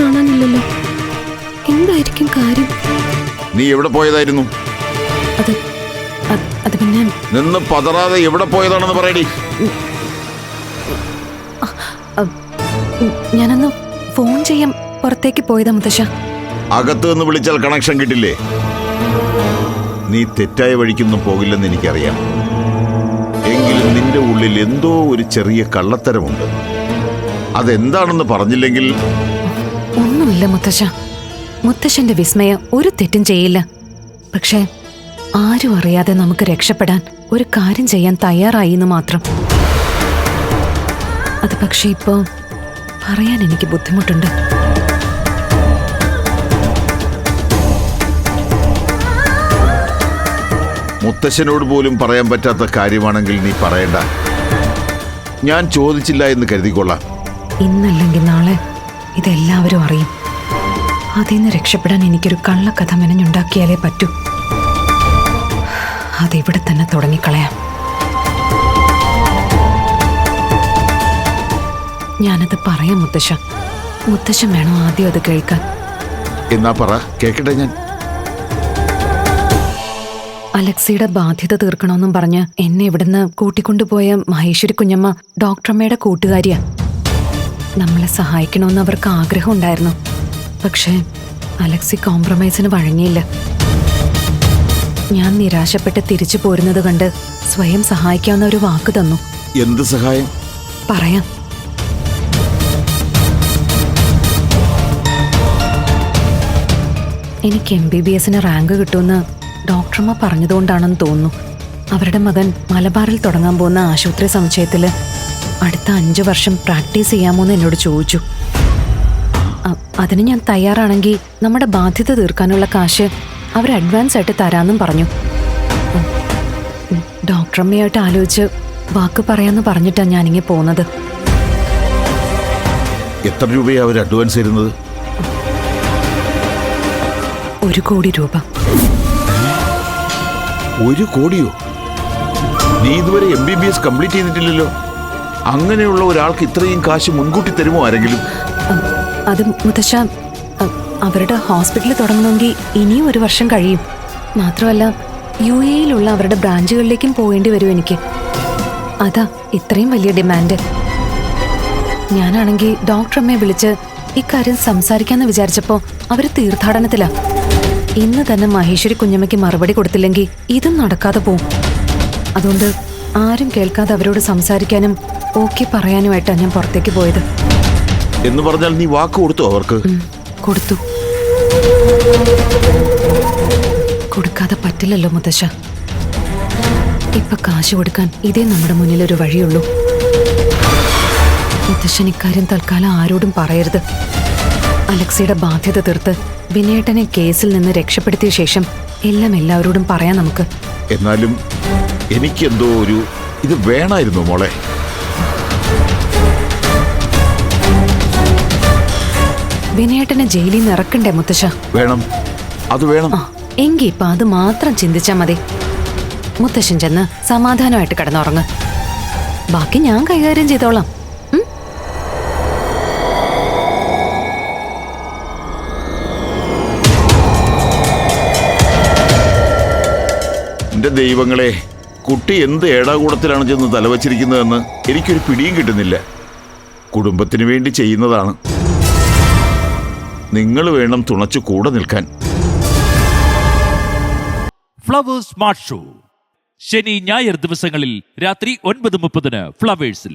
കാണാനില്ലല്ലോ. എന്തായിരിക്കും കാര്യം? നീ എവിടെ പോയതായിരുന്നു? അത് അത്- അത് പിന്നെ നിന്ന് പതറാതെ എവിടെ പോയതാണെന്ന് പറയടി. ഞാനൊന്ന് ഫോൺ ചെയ്യാൻ പുറത്തേക്ക് പോയതാ മുത്തശ്ശ. അകത്ത് നിന്ന് വിളിച്ചാൽ കണക്ഷൻ കിട്ടില്ലേ? നീ തെറ്റായ വഴിക്കൊന്നും പോകില്ലെന്ന് എനിക്കറിയാം. എങ്കിലും നിന്റെ ഉള്ളിൽ എന്തോ ഒരു ചെറിയ കള്ളത്തരമുണ്ട്. അതെന്താണെന്ന് പറഞ്ഞില്ലെങ്കിൽ ഒന്നുമില്ല മുത്തശ്ശ. മുത്തശ്ശന്റെ വിസ്മയം ഒരു തെറ്റും ചെയ്യില്ല. പക്ഷേ ആരും അറിയാതെ നമുക്ക് രക്ഷപ്പെടാൻ ഒരു കാര്യം ചെയ്യാൻ തയ്യാറായി എന്ന് മാത്രം. അത് പക്ഷേ ഇപ്പോ പറയാൻ എനിക്ക് ബുദ്ധിമുട്ടുണ്ട്. മുത്തശ്ശനോട് പോലും പറയാൻ പറ്റാത്ത കാര്യമാണെങ്കിൽ നീ പറയണ്ട. ഞാൻ ചോദിച്ചില്ല എന്ന് കരുതിക്കൊള്ളാം. ഇന്നല്ലെങ്കിൽ നാളെ ഇതെല്ലാവരും അറിയും. അതിൽ നിന്ന് രക്ഷപ്പെടാൻ എനിക്കൊരു കള്ളക്കഥ മെനഞ്ഞുണ്ടാക്കിയാലേ പറ്റൂ. അതിവിടെ തന്നെ തുടങ്ങിക്കളയാം. ഞാനത് പറയാം മുത്തശ്ശ. മുത്തശ്ശൻ വേണോ ആദ്യം അത് കേൾക്കാൻ? എന്നാ പറ കേക്കട്ടെ ഞാൻ. അലക്സിയുടെ ബാധ്യത തീർക്കണമെന്നും പറഞ്ഞ് എന്നെ ഇവിടുന്ന് കൂട്ടിക്കൊണ്ടുപോയ മഹേശ്വരി കുഞ്ഞമ്മ ഡോക്ടറമ്മയുടെ കൂട്ടുകാരിയാ. നമ്മളെ സഹായിക്കണമെന്ന് അവർക്ക് ആഗ്രഹം ഉണ്ടായിരുന്നു പക്ഷേ അലക്സി കോംപ്രമൈസിന് വഴങ്ങിയില്ല. ഞാൻ നിരാശപ്പെട്ട് തിരിച്ചു പോരുന്നത് കണ്ട് സ്വയം സഹായിക്കാവുന്ന ഒരു വാക്ക് തന്നു. എന്ത് സഹായം? പറയാം. എനിക്ക് എം ബി ബി എസിന് റാങ്ക് കിട്ടുമെന്ന് ഡോക്ടർമാർ പറഞ്ഞതുകൊണ്ടാണെന്ന് തോന്നുന്നു. അവരുടെ മകൻ മലബാറിൽ തുടങ്ങാൻ പോകുന്ന ആശുപത്രി സമുച്ചയത്തിൽ അടുത്ത അഞ്ചു വർഷം പ്രാക്ടീസ് ചെയ്യാമോന്ന് എന്നോട് ചോദിച്ചു. അതിന് ഞാൻ തയ്യാറാണെങ്കിൽ നമ്മുടെ ബാധ്യത തീർക്കാനുള്ള കാശ് അവർ അഡ്വാൻസ് ആയിട്ട് തരാമെന്നും പറഞ്ഞു. ഡോക്ടറമ്മയായിട്ട് ആലോചിച്ച് വാക്ക് പറയാന്ന് പറഞ്ഞിട്ടാണ് ഞാനിങ്ങനെ പോകുന്നത് എത്ര രൂപയാ അവർ അഡ്വാൻസ് തരുന്നത്? ഒരു കോടി രൂപ. ഒരു കോടിയോ? നീ ഇതുവരെ M B B S complete ചെയ്തിട്ടില്ലല്ലോ. അങ്ങനെയുള്ള ഒരാൾക്ക് ഇത്രയും കാശ് മുൻകൂട്ടി തരുമോ ആരെങ്കിലും? അത് മുത്തശ്ശ അവരുടെ ഹോസ്പിറ്റൽ തുടങ്ങണമെങ്കിൽ ഇനിയും ഒരു വർഷം കഴിയും. മാത്രമല്ല യു എയിലുള്ള അവരുടെ ബ്രാഞ്ചുകളിലേക്കും പോകേണ്ടി വരും എനിക്ക്. അതാ ഇത്രയും വലിയ ഡിമാൻഡ്. ഞാനാണെങ്കിൽ ഡോക്ടറമ്മയെ വിളിച്ച് ഇക്കാര്യം സംസാരിക്കാന്ന് വിചാരിച്ചപ്പോ അവർ തീർത്ഥാടനത്തിലാ. ഇന്ന് തന്നെ മഹേശ്വരി കുഞ്ഞമ്മയ്ക്ക് മറുപടി കൊടുത്തില്ലെങ്കിൽ ഇതും നടക്കാതെ പോവും. അതുകൊണ്ട് ആരും കേൾക്കാതെ അവരോട് സംസാരിക്കാനും ഓക്കെ പറയാനുമായിട്ടാണ് ഞാൻ പുറത്തേക്ക് പോയത്. എന്ന് പറഞ്ഞാൽ നീ വാക്ക് കൊടുത്തു അവർക്ക്? കൊടുത്തു. കൊടുക്കാതെ പറ്റില്ലല്ലോ മുത്തശ്ശ. ഇപ്പൊ കാശ് കൊടുക്കാൻ ഇതേ നമ്മുടെ മുന്നിൽ ഒരു വഴിയുള്ളൂ. മുത്തശ്ശൻ ഇക്കാര്യം തൽക്കാലം ആരോടും പറയരുത്. അലക്സിയുടെ ബാധ്യത തീർത്ത് വിനയേട്ടനെ കേസിൽ നിന്ന് രക്ഷപ്പെടുത്തിയ ശേഷം എല്ലാം എല്ലാവരോടും പറയാം നമുക്ക്. എന്നാലും എനിക്കെന്തോ ഒരു ഇത് വേണമായിരുന്നു മോളെ. വിനേട്ടനെ ജയിലിൽ നിന്ന് ഇറക്കണ്ടേ മുത്തശ്ശ? വേണം. അത് വേണം. ആ എങ്കി ഇപ്പൊ അത് മാത്രം ചിന്തിച്ചാ മതി. മുത്തശ്ശൻ ചെന്ന് സമാധാനമായിട്ട് കിടന്നുറങ്ങ്. ബാക്കി ഞാൻ കൈകാര്യം ചെയ്തോളാം. ഉം? എന്റെ ദൈവങ്ങളെ കുട്ടി എന്ത് ഏടാകൂടത്തിലാണ് ചെന്ന് തലവച്ചിരിക്കുന്നതെന്ന് എനിക്കൊരു പിടിയും കിട്ടുന്നില്ല. കുടുംബത്തിന് വേണ്ടി ചെയ്യുന്നതാണ്. നിങ്ങൾ വേണം തുണച്ചു കൂടെ നിൽക്കാൻ. ഫ്ലവേഴ്സ് സ്മാർട്ട് ഷോ ശനി ഞായർ ദിവസങ്ങളിൽ രാത്രി ഒൻപത് മുപ്പതിന് ഫ്ലവേഴ്സിൽ